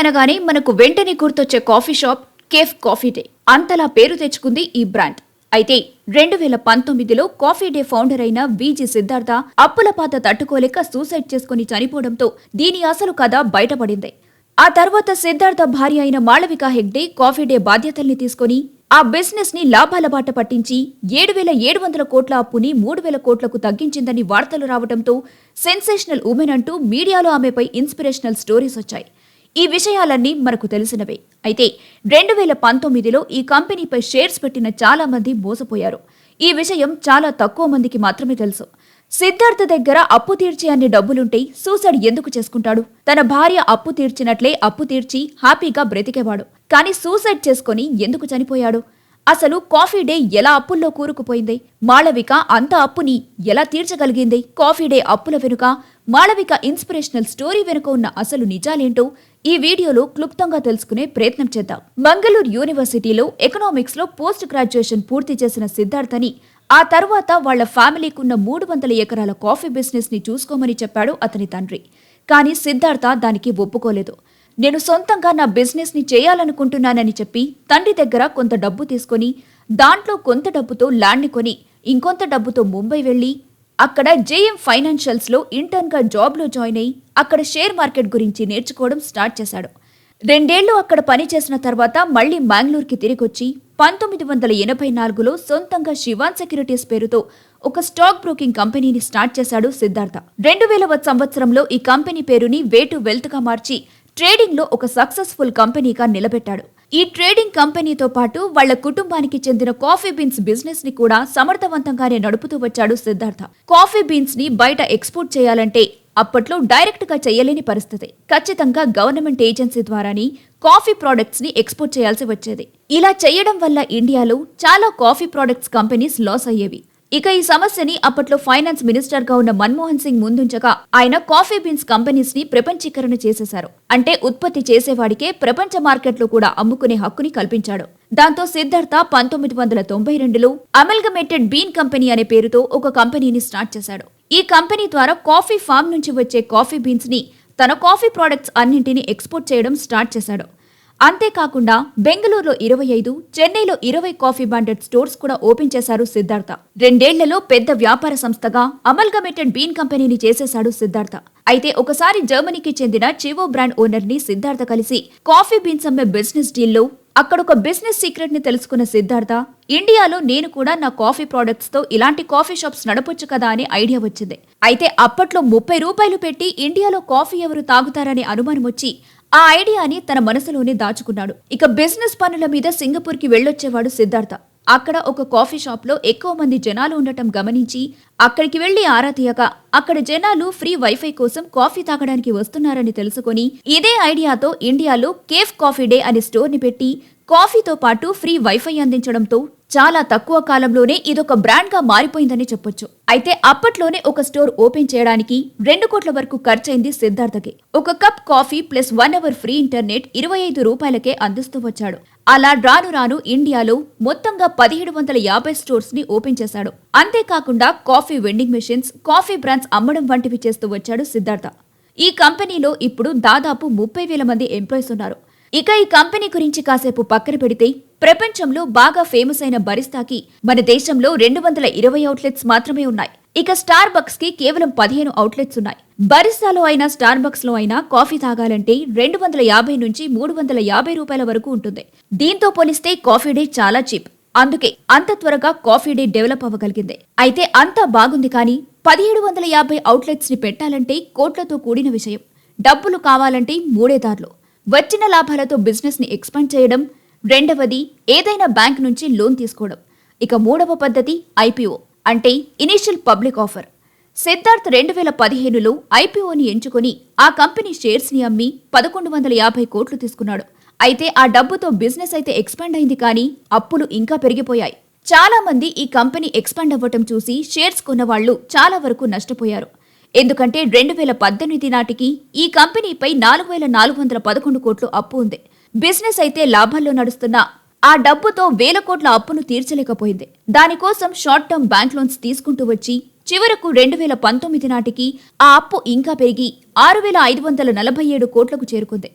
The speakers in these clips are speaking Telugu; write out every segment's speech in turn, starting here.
అనగానే మనకు వెంటనే గుర్తొచ్చే coffee shop cafe coffee day. అంతలా పేరు తెచ్చుకుంది ఈ బ్రాండ్. అయితే రెండు వేల పంతొమ్మిదిలో కాఫీ డే ఫౌండర్ అయిన విజి సిద్ధార్థ అప్పుల పాత తట్టుకోలేక సూసైడ్ చేసుకుని చనిపోవడంతో దీని అసలు కథ బయటపడింది. ఆ తర్వాత సిద్ధార్థ భార్య అయిన మాళవిక హెగ్డే కాఫీ డే బాధ్యతల్ని తీసుకొని ఆ బిజినెస్ని లాభాల బాట పట్టించి ఏడు వేల ఏడు వందల కోట్ల అప్పుని మూడు వేల కోట్లకు తగ్గించిందని వార్తలు రావడంతో సెన్సేషనల్ ఉమెన్ అంటూ మీడియాలో ఆమెపై ఇన్స్పిరేషనల్ స్టోరీస్ వచ్చాయి. ఈ విషయాలన్నీ మనకు తెలిసినవే. అయితే రెండు వేల పంతొమ్మిదిలో ఈ కంపెనీపై షేర్స్ పెట్టిన చాలా మంది మోసపోయారు. ఈ విషయం చాలా తక్కువ మందికి మాత్రమే తెలుసు. సిద్ధార్థ దగ్గర అప్పు తీర్చే అన్ని డబ్బులుంటే సూసైడ్ ఎందుకు చేసుకుంటాడు? తన భార్య అప్పు తీర్చినట్లే అప్పు తీర్చి హ్యాపీగా బ్రతికేవాడు. కానీ సూసైడ్ చేసుకొని ఎందుకు చనిపోయాడు? అసలు కాఫీ డే ఎలా అప్పుల్లో కూరుకుపోయింది? మాళవిక అంత అప్పుని ఎలా తీర్చగలిగింది? కాఫీ డే అప్పుల వెనుక మాళవిక ఇన్స్పిరేషనల్ స్టోరీ వెనుక ఉన్న అసలు నిజాలేంటో ఈ వీడియోలో క్లుప్తంగా తెలుసుకునే ప్రయత్నం చేద్దాం. మంగళూరు యూనివర్సిటీలో ఎకనామిక్స్లో పోస్ట్ గ్రాడ్యుయేషన్ పూర్తి చేసిన సిద్ధార్థని ఆ తర్వాత వాళ్ళ ఫ్యామిలీకి ఉన్న మూడు వందల ఎకరాల కాఫీ బిజినెస్ని చూసుకోమని చెప్పాడు అతని తండ్రి. కానీ సిద్ధార్థ దానికి ఒప్పుకోలేదు. నేను సొంతంగా నా బిజినెస్ని చేయాలనుకుంటున్నానని చెప్పి తండ్రి దగ్గర కొంత డబ్బు తీసుకొని దాంట్లో కొంత డబ్బుతో ల్యాండ్ని కొని ఇంకొంత డబ్బుతో ముంబై వెళ్ళి అక్కడ జేఎం ఫైనాన్షియల్స్లో ఇంటర్న్గా జాబ్లో జాయిన్ అయ్యి అక్కడ షేర్ మార్కెట్ గురించి నేర్చుకోవడం స్టార్ట్ చేశాడు. రెండేళ్ళు అక్కడ పనిచేసిన తర్వాత మళ్ళీ మ్యాంగ్లూర్కి తిరిగొచ్చి పంతొమ్మిది వందల ఎనభై నాలుగులో సొంతంగా శివాన్ సెక్యూరిటీస్ పేరుతో ఒక స్టాక్ బ్రోకింగ్ కంపెనీని స్టార్ట్ చేశాడు సిద్ధార్థ. రెండు వేలవ సంవత్సరంలో ఈ కంపెనీ పేరుని వేటు వెల్త్గా మార్చి ట్రేడింగ్లో ఒక సక్సెస్ఫుల్ కంపెనీగా నిలబెట్టాడు. ఈ ట్రేడింగ్ కంపెనీతో పాటు వాళ్ళ కుటుంబానికి చెందిన కాఫీ బీన్స్ బిజినెస్ని కూడా సమర్థవంతంగానే నడుపుతూ వచ్చాడు సిద్ధార్థ. కాఫీ బీన్స్ని బయట ఎక్స్పోర్ట్ చేయాలంటే అప్పట్లో డైరెక్ట్గా చేయలేని పరిస్థితి. ఖచ్చితంగా గవర్నమెంట్ ఏజెన్సీ ద్వారాని కాఫీ ప్రోడక్ట్స్ని ఎక్స్పోర్ట్ చేయాల్సి వచ్చేది. ఇలా చేయడం వల్ల ఇండియాలో చాలా కాఫీ ప్రొడక్ట్స్ కంపెనీస్ లాస్ అయ్యేవి. ఇక ఈ సమస్యని అప్పట్లో ఫైనాన్స్ మినిస్టర్గా ఉన్న మన్మోహన్ సింగ్ ముందుంచగా ఆయన కాఫీ బీన్స్ కంపెనీస్ని ప్రపంచీకరణ చేసేశారు. అంటే ఉత్పత్తి చేసేవాడికే ప్రపంచ మార్కెట్లో కూడా అమ్ముకునే హక్కుని కల్పించాడు. దాంతో సిద్ధార్థ పంతొమ్మిది వందల తొంభై రెండులో అమల్గమేటెడ్ బీన్ కంపెనీ అనే పేరుతో ఒక కంపెనీని స్టార్ట్ చేశాడు. ఈ కంపెనీ ద్వారా కాఫీ ఫామ్ నుంచి వచ్చే కాఫీ బీన్స్ని తన కాఫీ ప్రొడక్ట్స్ అన్నింటినీ ఎక్స్పోర్ట్ చేయడం స్టార్ట్ చేశాడు. అంతేకాకుండా బెంగళూరులో ఇరవై ఐదు చెన్నైలో ఇరవై కాఫీ బాండెడ్ స్టోర్స్ కూడా ఓపెన్ చేశారు సిద్ధార్థ. రెండేళ్ళలో పెద్ద వ్యాపార సంస్థగా అమల్గమేటెడ్ బీన్ కంపెనీని చేసేశాడు సిద్ధార్థ. అయితే ఒకసారి జర్మనీకి చెందిన చివో బ్రాండ్ ఓనర్ని సిద్ధార్థ కలిసి కాఫీ బీన్స్ అమ్మే బిజినెస్ డీల్లో అక్కడ ఒక బిజినెస్ సీక్రెట్ని తెలుసుకున్న సిద్ధార్థ ఇండియాలో నేను కూడా నా కాఫీ ప్రోడక్ట్స్తో ఇలాంటి కాఫీ షాప్స్ నడపొచ్చు కదా అనే ఐడియా వచ్చింది. అయితే అప్పట్లో ముప్పై రూపాయలు పెట్టి ఇండియాలో కాఫీ ఎవరు తాగుతారనే అనుమానం వచ్చి ఆ ఐడియాని తన మనసులోనే దాచుకున్నాడు. ఇక బిజినెస్ పనుల మీద సింగపూర్కి వెళ్ళొచ్చేవాడు సిద్ధార్థ. అక్కడ ఒక కాఫీ షాప్లో ఎక్కువ మంది జనాలు ఉండటం గమనించి అక్కడికి వెళ్ళి ఆరా తీయక అక్కడ జనాలు ఫ్రీ వైఫై కోసం కాఫీ తాగడానికి వస్తున్నారని తెలుసుకొని ఇదే ఐడియాతో ఇండియాలో కేఫ్ కాఫీ డే అనే స్టోర్ని పెట్టి కాఫీతో పాటు ఫ్రీ వైఫై అందించడంతో చాలా తక్కువ కాలంలోనే ఇదొక బ్రాండ్గా మారిపోయిందని చెప్పొచ్చు. అయితే అప్పట్లోనే ఒక స్టోర్ ఓపెన్ చేయడానికి రెండు కోట్ల వరకు ఖర్చయింది సిద్ధార్థకి. ఒక cup coffee plus one hour free internet ఇరవై ఐదు రూపాయలకే అందిస్తూ వచ్చాడు. అలా రాను రాను ఇండియాలో మొత్తంగా పదిహేడు వందల యాభై స్టోర్స్ని ఓపెన్ చేశాడు. అంతేకాకుండా coffee vending machines coffee brands అమ్మడం వంటివి చేస్తూ వచ్చాడు సిద్ధార్థ. ఈ కంపెనీలో ఇప్పుడు దాదాపు ముప్పై వేల మంది ఎంప్లాయీస్ ఉన్నారు. ఇక ఈ కంపెనీ గురించి కాసేపు పక్కన పెడితే ప్రపంచంలో బాగా ఫేమస్ అయిన బరిస్తాకి మన దేశంలో రెండు వందల ఇరవై అవుట్లెట్స్ మాత్రమే ఉన్నాయి. ఇక స్టార్ బక్స్కి కేవలం పదిహేను అవుట్లెట్స్ ఉన్నాయి. బరిస్తాలో అయినా స్టార్ బక్స్లో అయినా కాఫీ తాగాలంటే రెండు వందల యాభై నుంచి మూడు వందల యాభై రూపాయల వరకు ఉంటుంది. దీంతో పోలిస్తే కాఫీ డే చాలా చీప్. అందుకే అంత త్వరగా కాఫీ డే డెవలప్ అవ్వగలిగింది. అయితే అంతా బాగుంది కానీ పదిహేడు వందల యాభై అవుట్లెట్స్ని పెట్టాలంటే కోట్లతో కూడిన విషయం. డబ్బులు కావాలంటే మూడే దారులు. వచ్చిన లాభాలతో బిజినెస్ని ఎక్స్పాండ్ చేయడం రెండవది ఏదైనా బ్యాంక్ నుంచి లోన్ తీసుకోవడం. ఇక మూడవ పద్ధతి ఐపీఓ అంటే ఇనిషియల్ పబ్లిక్ ఆఫర్. సిద్ధార్థ్ రెండు వేల పదిహేనులో ఐపీఓని ఎంచుకొని ఆ కంపెనీ షేర్స్ని అమ్మి పదకొండు వందల యాభై కోట్లు తీసుకున్నాడు. అయితే ఆ డబ్బుతో బిజినెస్ అయితే ఎక్స్పాండ్ అయింది కానీ అప్పులు ఇంకా పెరిగిపోయాయి. చాలా మంది ఈ కంపెనీ ఎక్స్పాండ్ అవ్వటం చూసి షేర్స్ కొన్న వాళ్ళు చాలా వరకు నష్టపోయారు. ఎందుకంటే రెండు వేల పద్దెనిమిది నాటికి ఈ కంపెనీపై నాలుగు వేల నాలుగు వందల పదకొండు కోట్లు అప్పు ఉంది. బిజినెస్ అయితే లాభాల్లో నడుస్తున్నా ఆ డబ్బుతో వేల కోట్ల అప్పును తీర్చలేకపోయింది. దానికోసం షార్ట్ టర్మ్ బ్యాంక్ లోన్స్ తీసుకుంటూ వచ్చి చివరకు రెండు వేల పంతొమ్మిది నాటికి ఆ అప్పు ఇంకా పెరిగి ఆరు వేల ఐదు వందల నలభై ఏడు కోట్లకు చేరుకుంది.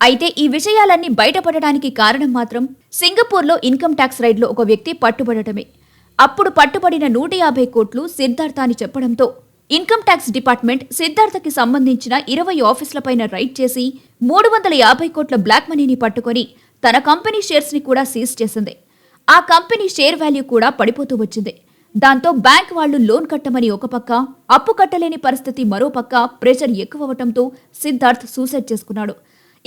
అయితే ఈ విషయాలన్నీ బయటపడడానికి కారణం మాత్రం సింగపూర్లో ఇన్కమ్ ట్యాక్స్ రైడ్లో ఒక వ్యక్తి పట్టుబడటమే. అప్పుడు పట్టుబడిన నూట యాభై కోట్లు సిద్ధార్థ అని చెప్పడంతో ఇన్కమ్ ట్యాక్స్ డిపార్ట్మెంట్ సిద్ధార్థకి సంబంధించిన ఇరవై ఆఫీసులపైన రైడ్ చేసి మూడు వందల యాభై కోట్ల బ్లాక్ మనీని పట్టుకొని తన కంపెనీ షేర్స్ని కూడా సీజ్ చేసింది. ఆ కంపెనీ షేర్ వాల్యూ కూడా పడిపోతూ వచ్చింది. దాంతో బ్యాంక్ వాళ్ళు లోన్ కట్టమని ఒక పక్క అప్పు కట్టలేని పరిస్థితి మరో పక్క ప్రెషర్ ఎక్కువవటంతో సిద్ధార్థ్ సూసైడ్ చేసుకున్నాడు.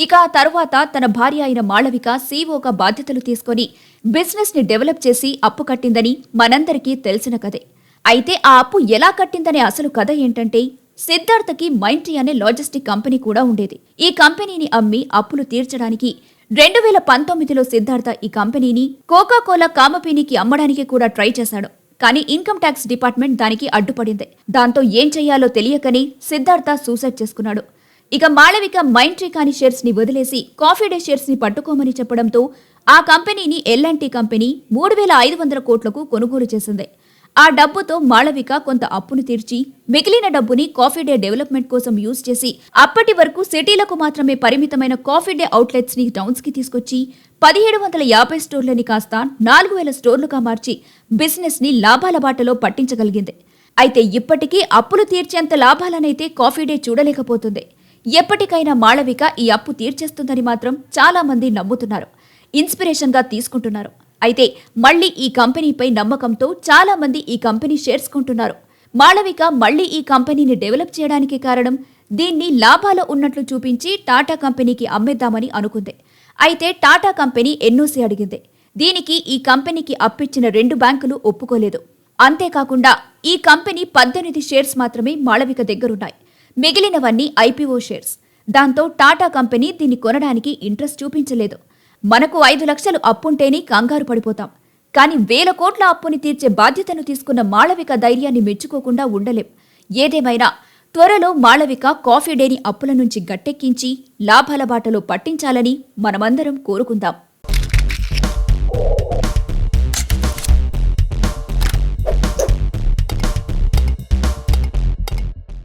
ఇక ఆ తర్వాత తన భార్య అయిన మాళవిక సీఓగా బాధ్యతలు తీసుకొని బిజినెస్ని డెవలప్ చేసి అప్పు కట్టిందని మనందరికీ తెలిసిన కథే. అయితే ఆ అప్పు ఎలా కట్టిందనే అసలు కథ ఏంటంటే సిద్ధార్థకి మైంట్రీ అనే లాజిస్టిక్ కంపెనీ కూడా ఉండేది. ఈ కంపెనీని అమ్మి అప్పులు తీర్చడానికి రెండు వేల పంతొమ్మిదిలో సిద్ధార్థ ఈ కంపెనీని కోకాకోలా కామపీనికి అమ్మడానికి కూడా ట్రై చేశాడు. కానీ ఇన్కమ్ ట్యాక్స్ డిపార్ట్మెంట్ దానికి అడ్డుపడింది. దాంతో ఏం చెయ్యాలో తెలియకని సిద్ధార్థ సూసైడ్ చేసుకున్నాడు. ఇక మాళవిక మైంట్రీ కాని షేర్స్ని వదిలేసి కాఫీ డే షేర్స్ని పట్టుకోమని చెప్పడంతో ఆ కంపెనీని ఎల్ఎన్టీ కంపెనీ మూడు వేల ఐదు వందల కోట్లకు కొనుగోలు చేసింది. ఆ డబ్బుతో మాళవిక కొంత అప్పును తీర్చి మిగిలిన డబ్బుని కాఫీ డే డెవలప్మెంట్ కోసం యూజ్ చేసి అప్పటి వరకు సిటీలకు మాత్రమే పరిమితమైన కాఫీ డే అవుట్లెట్స్ని టౌన్స్కి తీసుకొచ్చి పదిహేడు వందల యాభై స్టోర్లని కాస్త నాలుగు వేల స్టోర్లుగా మార్చి బిజినెస్ని లాభాల బాటలో పట్టించగలిగింది. అయితే ఇప్పటికీ అప్పులు తీర్చేంత లాభాలనైతే కాఫీ డే చూడలేకపోతుంది. ఎప్పటికైనా మాళవిక ఈ అప్పు తీర్చేస్తుందని మాత్రం చాలా మంది నమ్ముతున్నారు. ఇన్స్పిరేషన్గా తీసుకుంటున్నారు. అయితే మళ్ళీ ఈ కంపెనీపై నమ్మకంతో చాలా మంది ఈ కంపెనీ షేర్స్ కొంటున్నారు. మాళవిక మళ్ళీ ఈ కంపెనీని డెవలప్ చేయడానికి కారణం దీన్ని లాభాలు ఉన్నట్లు చూపించి టాటా కంపెనీకి అమ్మేద్దామని అనుకుంది. అయితే టాటా కంపెనీ ఎన్ఓసి అడిగింది. దీనికి ఈ కంపెనీకి అప్పిచ్చిన రెండు బ్యాంకులు ఒప్పుకోలేదు. అంతేకాకుండా ఈ కంపెనీ పద్దెనిమిది షేర్స్ మాత్రమే మాళవిక దగ్గరున్నాయి. మిగిలినవన్నీ ఐపీఓ షేర్స్. దాంతో టాటా కంపెనీ దీన్ని కొనడానికి ఇంట్రెస్ట్ చూపించలేదు. మనకు ఐదు లక్షలు అప్పుంటేనే కంగారు పడిపోతాం. కానీ వేల కోట్ల అప్పుని తీర్చే బాధ్యతను తీసుకున్న మాళవిక ధైర్యాన్ని మెచ్చుకోకుండా ఉండలేం. ఏదేమైనా త్వరలో మాళవిక కాఫీ డేని అప్పుల నుంచి గట్టెక్కించి లాభాల బాటలో పట్టించాలని మనమందరం కోరుకుందాం.